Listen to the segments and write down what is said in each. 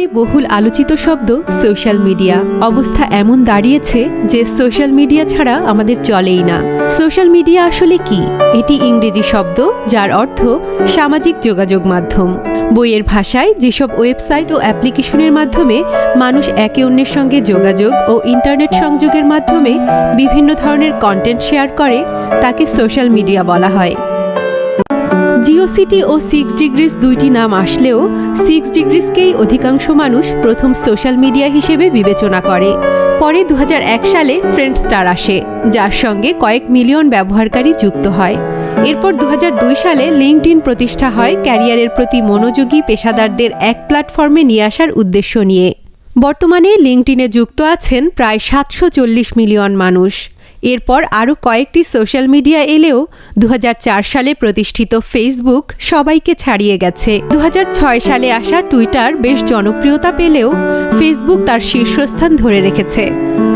বর্তমানে বহুল আলোচিত শব্দ সোশ্যাল মিডিয়া। অবস্থা এমন দাঁড়িয়েছে যে সোশ্যাল মিডিয়া ছাড়া আমাদের চলেই না। সোশ্যাল মিডিয়া আসলে কি? এটি ইংরেজি শব্দ, যার অর্থ সামাজিক যোগাযোগ মাধ্যম। বইয়ের ভাষায় যেসব ওয়েবসাইট ও অ্যাপ্লিকেশনের মাধ্যমে মানুষ একে অন্যের সঙ্গে যোগাযোগ ও ইন্টারনেট সংযোগের মাধ্যমে বিভিন্ন ধরনের কন্টেন্ট শেয়ার করে, তাকে সোশ্যাল মিডিয়া বলা হয়। জিও সিটি ও সিক্স ডিগ্রিজ দুইটি নাম আসলেও সিক্স ডিগ্রিজকেই অধিকাংশ মানুষ প্রথম সোশ্যাল মিডিয়া হিসেবে বিবেচনা করে। পরে দু হাজার এক সালে ফ্রেন্ড স্টার আসে, যার সঙ্গে কয়েক মিলিয়ন ব্যবহারকারী যুক্ত হয়। এরপর দু হাজার দুই সালে লিঙ্কড প্রতিষ্ঠা হয় ক্যারিয়ারের প্রতি মনোযোগী পেশাদারদের এক প্ল্যাটফর্মে নিয়ে আসার উদ্দেশ্য নিয়ে। বর্তমানে লিঙ্কডিনে যুক্ত আছেন প্রায় সাতশো চল্লিশ মিলিয়ন মানুষ। এরপর আরও কয়েকটি সোশ্যাল মিডিয়া এলেও দু হাজার চার সালে প্রতিষ্ঠিত ফেসবুক সবাইকে ছাড়িয়ে গেছে। দু হাজার ছয় সালে আসা টুইটার বেশ জনপ্রিয়তা পেলেও ফেসবুক তার শীর্ষস্থান ধরে রেখেছে।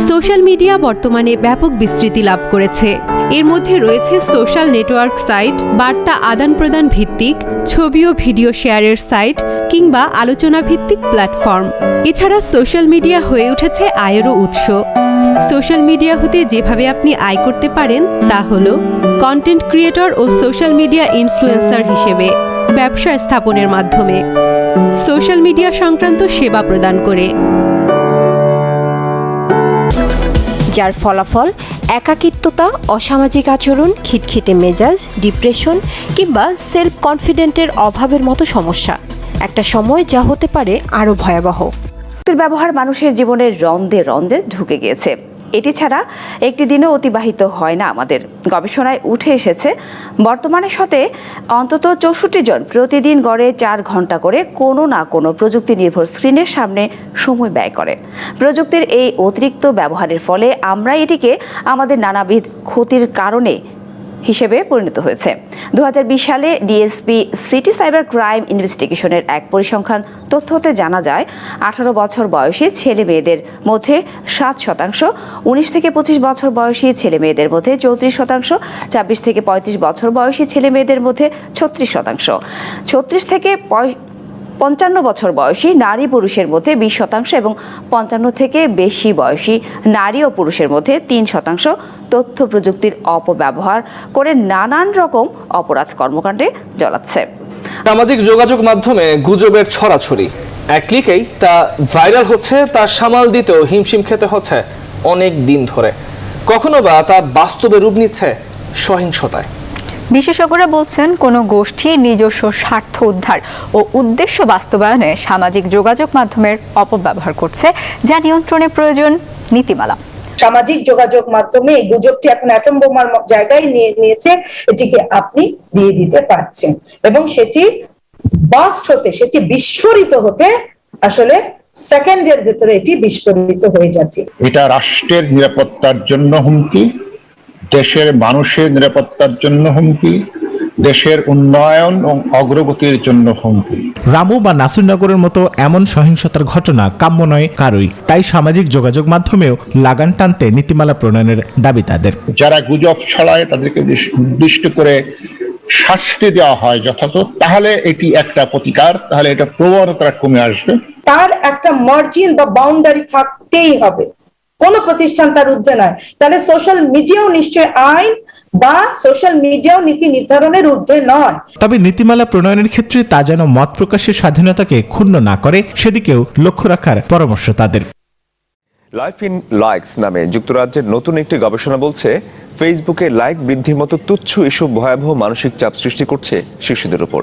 সোশ্যাল মিডিয়া বর্তমানে ব্যাপক বিস্তৃতি লাভ করেছে। এর মধ্যে রয়েছে সোশ্যাল নেটওয়ার্ক সাইট, বার্তা আদান প্রদান ভিত্তিক, ছবি ও ভিডিও শেয়ারের সাইট কিংবা আলোচনা ভিত্তিক প্ল্যাটফর্ম। এছাড়া সোশ্যাল মিডিয়া হয়ে উঠেছে আয়েরও উৎস। সোশ্যাল মিডিয়া হতে যেভাবে আপনি আয় করতে পারেন, তা হল কন্টেন্ট ক্রিয়েটর ও সোশ্যাল মিডিয়া ইনফ্লুয়েন্সার হিসেবে ব্যবসা স্থাপনের মাধ্যমে সোশ্যাল মিডিয়া সংক্রান্ত সেবা প্রদান করে। যার ফলাফল একাকিত্বতা, অসামাজিক আচরণ, খিটখিটে মেজাজ ডিপ্রেশন কিংবা সেলফ কনফিডেন্টের অভাবের মতো সমস্যা। একটা সময় যা হতে পারে আরও ভয়াবহ। এর ব্যবহার মানুষের জীবনের রন্দে রন্দে ঢুকে গিয়েছে। এটি ছাড়া একটি দিনও অতিবাহিত হয় না আমাদের। গবেষণায় উঠে এসেছে, বর্তমানে শতে অন্তত চৌষট্টি জন প্রতিদিন গড়ে চার ঘণ্টা করে কোনো না কোনো প্রযুক্তি নির্ভর স্ক্রিনের সামনে সময় ব্যয় করে। প্রযুক্তির এই অতিরিক্ত ব্যবহারের ফলে আমরা এটিকে আমাদের নানাবিধ ক্ষতির কারণে হিসেবে পরিণত হয়েছে। দু হাজার বিশ সালে ডিএসপি সিটি সাইবার ক্রাইম ইনভেস্টিগেশনের এক পরিসংখ্যান তথ্যতে জানা যায়, আঠারো বছর বয়সী ছেলে মেয়েদের মধ্যে সাত শতাংশ, উনিশ থেকে পঁচিশ বছর বয়সী ছেলে মেয়েদের মধ্যে চৌত্রিশ শতাংশ, ছাব্বিশ থেকে পঁয়ত্রিশ বছর বয়সী ছেলে মেয়েদের মধ্যে ছত্রিশ শতাংশ। ছত্রিশ থেকে পঞ্চান্ন বছর বয়সী নারী পুরুষের মধ্যে বিশ শতাংশ এবং পঞ্চান্ন থেকে বেশি বয়সী নারী ও পুরুষের মধ্যে তিন শতাংশ তথ্য প্রযুক্তির অপব্যবহার করে নানান রকম অপরাধ কর্মকাণ্ডে জড়াচ্ছে। সামাজিক যোগাযোগ মাধ্যমে গুজবের ছড়াছড়ি। এক ক্লিকেই তা ভাইরাল হচ্ছে তা সামাল দিতেও হিমশিম খেতে হচ্ছে অনেক দিন ধরে। কখনো বা তা বাস্তবে রূপ নিচ্ছে সহিংসতায়। বিশেষজ্ঞরা বলছেন কোনো গোষ্ঠী নিজস্ব স্বার্থ উদ্ধার ও উদ্দেশ্য বাস্তবায়নে সামাজিক যোগাযোগ মাধ্যমের অপব্যবহার করছে যা নিয়ন্ত্রণে প্রয়োজন নীতিমালা। সামাজিক যোগাযোগ মাধ্যমে এই গুজবটি এখন অ্যাটম বোমার জায়গায় নিয়ে নিয়েছে এটিকে আপনি দিয়ে দিতে পারছেন। এবং সেটি বাস্ট হতে সেটি বিস্ফোরিত হতে আসলে সেকেন্ডের ভেতরে এটি বিস্ফোরিত হয়ে যাচ্ছে। এটা রাষ্ট্রের নিরাপত্তার জন্য হুমকি দেশের মানুষের নিরাপত্তার জন্য হুমকি দেশের উন্নয়ন ও অগ্রগতির জন্য হুমকি। রামু বা নাসিরনগরের মতো এমন সহিংসতার ঘটনা কাম্য নয় কারোই। তাই সামাজিক যোগাযোগ মাধ্যমেও লাগান টানতে নীতিমালা প্রণয়নের দাবি তাদের। যারা গুজব ছড়ায় তাদেরকে যদি নির্দিষ্ট করে শাস্তি দেওয়া হয় যথাযথ। তাহলে এটি একটা প্রতিকার তাহলে এটা প্রবণতা কমে আসবে। তার একটা মার্জিন বা বাউন্ডারি থাকতেই হবে। কোন প্রতিষ্ঠান তার ঊর্ধ্বে নয়। তাহলে সোশ্যাল মিডিয়াও নিশ্চয় আইন বা সোশ্যাল মিডিয়াও নীতি নির্ধারণের ঊর্ধ্বে নয়। তবে নীতিমালা প্রণয়নের ক্ষেত্রে তা যেন মত প্রকাশের স্বাধীনতাকে ক্ষুণ্ণ না করে সেদিকেও লক্ষ্য রাখার পরামর্শ তাদের। লাইফ ইন লাইকস নামে যুক্তরাজ্যের নতুন একটি গবেষণা বলছে ফেসবুকে লাইক বৃদ্ধির মতো তুচ্ছ এসব ভয়াবহ মানসিক চাপ সৃষ্টি করছে শিশুদের উপর।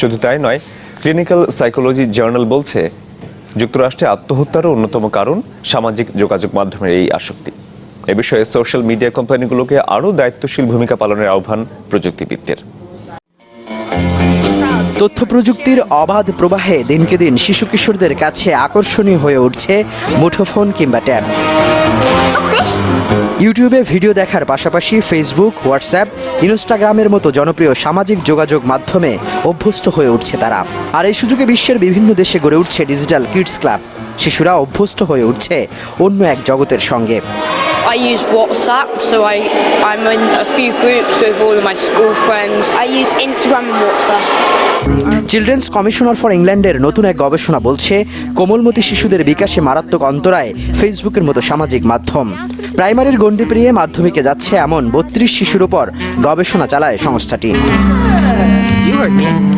শুধু তাই নয় ক্লিনিক্যাল সাইকোলজি জার্নাল বলছে যুক্তরাষ্ট্রে আত্মহত্যারও অন্যতম কারণ সামাজিক যোগাযোগ মাধ্যমের এই আসক্তি। এ বিষয়ে সোশ্যাল মিডিয়া কোম্পানিগুলোকে আরও দায়িত্বশীল ভূমিকা পালনের আহ্বান প্রযুক্তিবিদদের। তথ্য প্রযুক্তির অবাধ প্রবাহে দিনকে দিন শিশু কিশোরদের কাছে আকর্ষণীয় হয়ে উঠছে মুঠোফোন কিংবা ট্যাব। ইউটিউবে ভিডিও দেখার পাশাপাশি ফেসবুক, হোয়াটসঅ্যাপ, ইনস্টাগ্রামের মতো জনপ্রিয় সামাজিক যোগাযোগ মাধ্যমে অভ্যস্ত হয়ে উঠছে তারা। আর এই সুযোগে বিশ্বের বিভিন্ন দেশে গড়ে উঠছে ডিজিটাল কিডস ক্লাব। শিশুরা অভ্যস্ত হয়ে উঠছে অন্য এক জগতের সঙ্গে I use WhatsApp, so I, I'm in a few groups with all of my school friends. I use Instagram and WhatsApp. Children's commissioner for ইংল্যান্ডের নতুন এক গবেষণা বলছে কোমলমতি শিশুদের বিকাশে মারাত্মক অন্তরায় ফেসবুকের মতো সামাজিক মাধ্যম প্রাইমারির গণ্ডি পেরিয়ে মাধ্যমিকে যাচ্ছে এমন বত্রিশ শিশুর উপর গবেষণা চালায় সংস্থাটি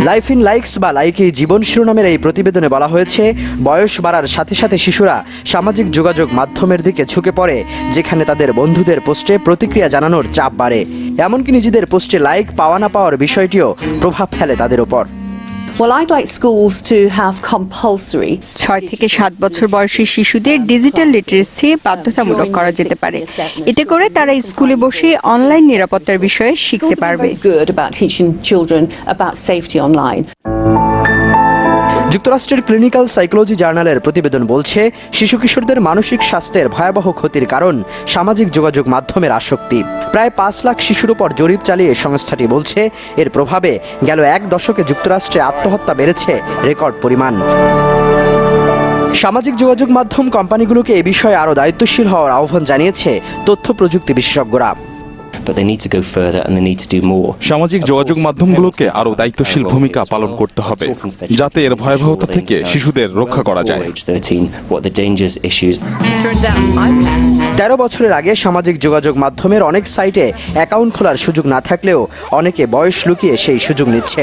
লাইফ ইন লাইকস বা লাইকে জীবন শিরোনামের এই প্রতিবেদনে বলা হয়েছে, বয়স বাড়ার সাথে সাথে শিশুরা সামাজিক যোগাযোগ মাধ্যমের দিকে ঝুঁকে পড়ে, যেখানে তাদের বন্ধুদের পোস্টে প্রতিক্রিয়া জানানোর চাপ বাড়ে। এমনকি নিজেদের পোস্টে লাইক পাওয়া না পাওয়ার বিষয়টিও প্রভাব ফেলে তাদের উপর। ছয় থেকে সাত বছর বয়সী শিশুদের ডিজিটাল লিটারেসি বাধ্যতামূলক করা যেতে পারে। এতে করে তারা স্কুলে বসে অনলাইন নিরাপত্তার বিষয়ে শিখতে পারবে। যুক্তরাষ্ট্রের ক্লিনিক্যাল সাইকোলজি জার্নালের প্রতিবেদন বলছে, শিশু কিশোরদের মানসিক স্বাস্থ্যের ভয়াবহ ক্ষতির কারণ সামাজিক যোগাযোগ মাধ্যমের আসক্তি। প্রায় পাঁচ লাখ শিশুর উপর জরিপ চালিয়ে সংস্থাটি বলছে, এর প্রভাবে গেল এক দশকে যুক্তরাষ্ট্রে আত্মহত্যা বেড়েছে রেকর্ড পরিমাণ। সামাজিক যোগাযোগ মাধ্যম কোম্পানিগুলোকে এ বিষয়ে আরও দায়িত্বশীল হওয়ার আহ্বান জানিয়েছে তথ্য প্রযুক্তি বিশেষজ্ঞরা। But they need to go further and they need to do more. সামাজিক যোগাযোগ মাধ্যমগুলোকে আরও দায়িত্বশীল ভূমিকা পালন করতে হবে যাতে এর ভয়াবহতা থেকে শিশুদের রক্ষা করা যায়। Age 13, what the dangers, issues, তেরো বছরের আগে সামাজিক যোগাযোগ মাধ্যমের অনেক সাইটে অ্যাকাউন্ট খোলার সুযোগ না থাকলেও অনেকে বয়স লুকিয়ে সেই সুযোগ নিচ্ছে।